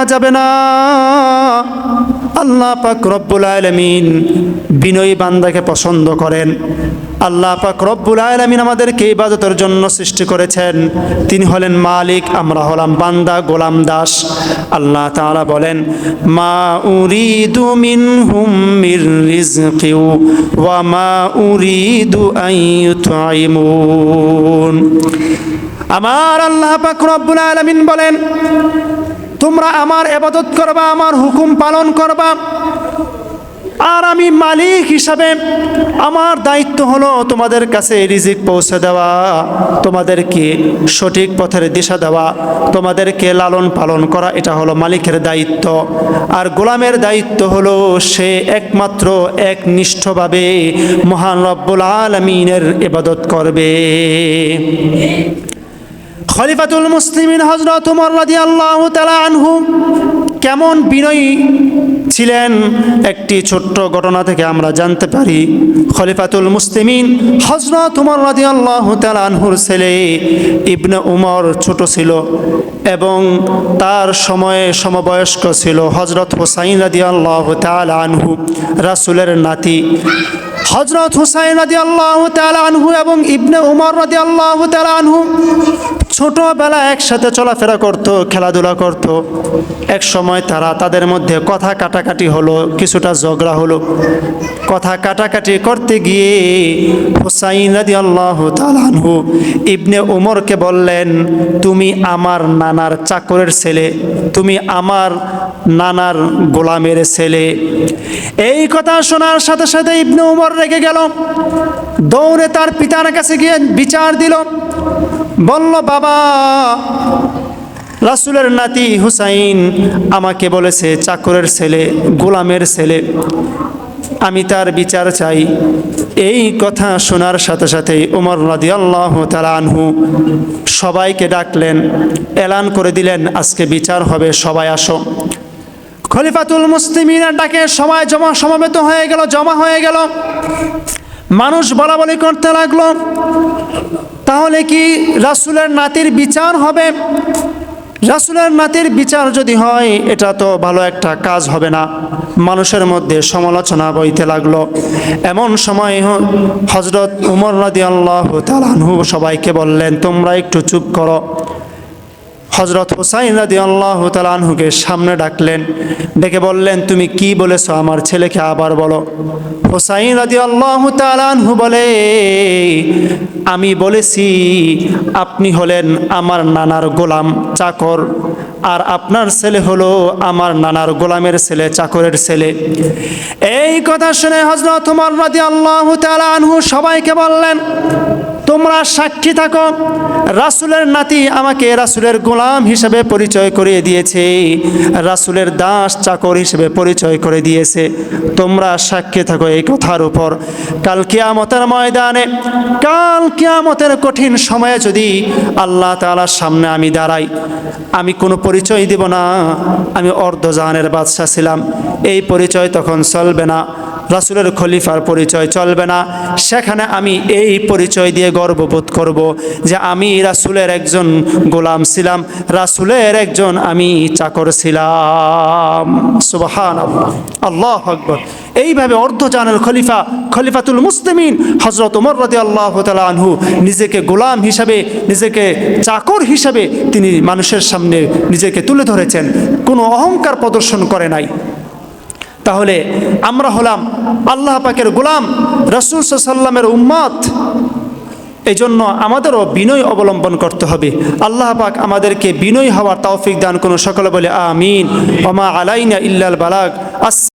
করা যাবে না। আল্লাহ পাক রব্বুল আলমিন বিনয়ী বান্দাকে পছন্দ করেন। আল্লাহ পাক রব্বুল আলমিন আমাদেরকে ইবাদতের জন্য সৃষ্টি করেছেন। তিনি হলেন মালিক, আমরা হলাম বান্দা, গোলাম দাস। আল্লাহ তাআলা বলেন, মা উরিদু মিনহুম মির রিজকিউ ওয়া মা উরিদু আন ইউতঈমুন আমার আল্লাহ পাক রব্বুল আলামিন বলেন তোমরা আমার এবাদত করবা, আমার হুকুম পালন করবা। আর আমি মালিক হিসাবে আমার দায়িত্ব হলো তোমাদের কাছে রিজিক পৌঁছে দেওয়া, তোমাদেরকে সঠিক পথের দিশা দেওয়া, তোমাদেরকে লালন পালন করা, এটা হলো মালিকের দায়িত্ব। আর গোলামের দায়িত্ব হলো সে একমাত্র একনিষ্ঠভাবে মহান রব্বুল আলমিনের ইবাদত করবে। খলিফাতুল মুসলিমিন হজরত উমর রাদিয়াল্লাহু তাআলা আনহু কেমন বিনয়ী ছিলেন? একটি ছোট্ট ঘটনা থেকে আমরা জানতে পারি, খলিফাতুল মুসলিমিন হজরত উমর রাদিয়াল্লাহু তাআলা আনহুর ছেলে ইবনে উমর ছোট ছিল এবং তার সময়ে সমবয়স্ক ছিল হজরত হোসাইন রাদিয়াল্লাহু তাআলা আনহু, রাসূলের নাতি। হজরত হুসাইন রাদি আল্লাহ আনহু এবং ইবনে উমর রাদি আল্লাহ আনহু ছোটবেলা একসাথে চলাফেরা করত, খেলাধুলা করত। এক সময় তারা তাদের মধ্যে কথা কাটাকাটি হলো, কিছুটা ঝগড়া হলো। কথা কাটাকাটি করতে গিয়ে হুসাইন রাদি আল্লাহ আনহু ইবনে উমরকে বললেন, তুমি আমার নানার চাকরের ছেলে, তুমি আমার নানার গোলামের ছেলে। এই কথা শোনার সাথে সাথে ইবনে উমর রেগে গেল। দৌড়ে তার পিতার কাছে গিয়ে বিচার দিল। বলল, বাবা, রাসুলের নাতি হুসাইন আমাকে বলেছে, চাকরের ছেলে, গোলামের ছেলে, আমি তার বিচার চাই। এই কথা শোনার সাথে সাথেই উমর রাদি আল্লাহ আনহু সবাইকে ডাকলেন, এলান করে দিলেন, আজকে বিচার হবে, সবাই আসো। খলিফাতুল মুসলিমিনের ডাকে সবাই জমা সমাবেত হয়ে গেল, জমা হয়ে গেল। মানুষ বলা বলি করতে লাগল। তাহলে কি রাসুলের নাতির বিচার হবে? রাসুলের নাতির বিচার যদি হয়, এটা তো ভালো একটা কাজ হবে না। মানুষের মধ্যে সমালোচনা বইতে লাগল। এমন সময় হজরত উমর রাদি আল্লাহ সবাইকে বললেন, তোমরা একটু চুপ করো। হজরত হুসাইন রাদি আল্লাহ তালানহুকে সামনে ডাকলেন, ডেকে বললেন, তুমি কি বলেছ আমার ছেলেকে আবার বলো? হুসাইন রাদি আল্লাহ তালানহু বলে, আমি বলেছি, আপনি হলেন আমার নানার গোলাম চাকর, আর আপনার ছেলে হলো আমার নানার গোলামের ছেলে, চাকরের ছেলে। এই কথা শুনে হজরত উমর রাদি আল্লাহ তালানহু সবাইকে বললেন তোমরা সাক্ষী থাকো। রাসুলের নাতি আমাকে রাসুলের গোলাম হিসেবে পরিচয় করিয়ে দিয়েছে। রাসুলের দাস চাকর হিসেবে পরিচয় করে দিয়েছে। তোমরা সাক্ষী থাকো এই কথার উপর। কাল কিয়ামতের ময়দানে, কাল কিয়ামতের কঠিন সময়ে যদি আল্লাহ তালার সামনে আমি দাঁড়াই, আমি কোনো পরিচয় দিব না। আমি অর্ধজাহানের বাদশাহ ছিলাম। এই পরিচয় তখন চলবে না। রাসুলের খলিফার পরিচয় চলবে না। সেখানে আমি এই পরিচয় দিয়ে গর্ববোধ করব যে আমি রাসুলের একজন গোলাম ছিলাম, রাসুলের একজন আমি চাকর ছিলাম। সুবাহান আল্লাহ আকবর। এইভাবে অর্ধ অর্ধজানের খলিফা, খলিফাতুল মুসলিমিন হজরত উমর রাদি আল্লাহ আনহু নিজেকে গোলাম হিসাবে, নিজেকে চাকর হিসাবে তিনি মানুষের সামনে নিজেকে তুলে ধরেছেন। কোনো অহংকার প্রদর্শন করে নাই। তাহলে আমরা হলাম আল্লাহ পাকের গোলাম, রসুল সাল্লামের উম্মত। এই জন্য আমাদেরও বিনয় অবলম্বন করতে হবে। আল্লাহ পাক আমাদেরকে বিনয় হওয়ার তৌফিক দান কোনো সকলে বলে আমিন। ওমা আলাইনা ইল্লাল বালাক আস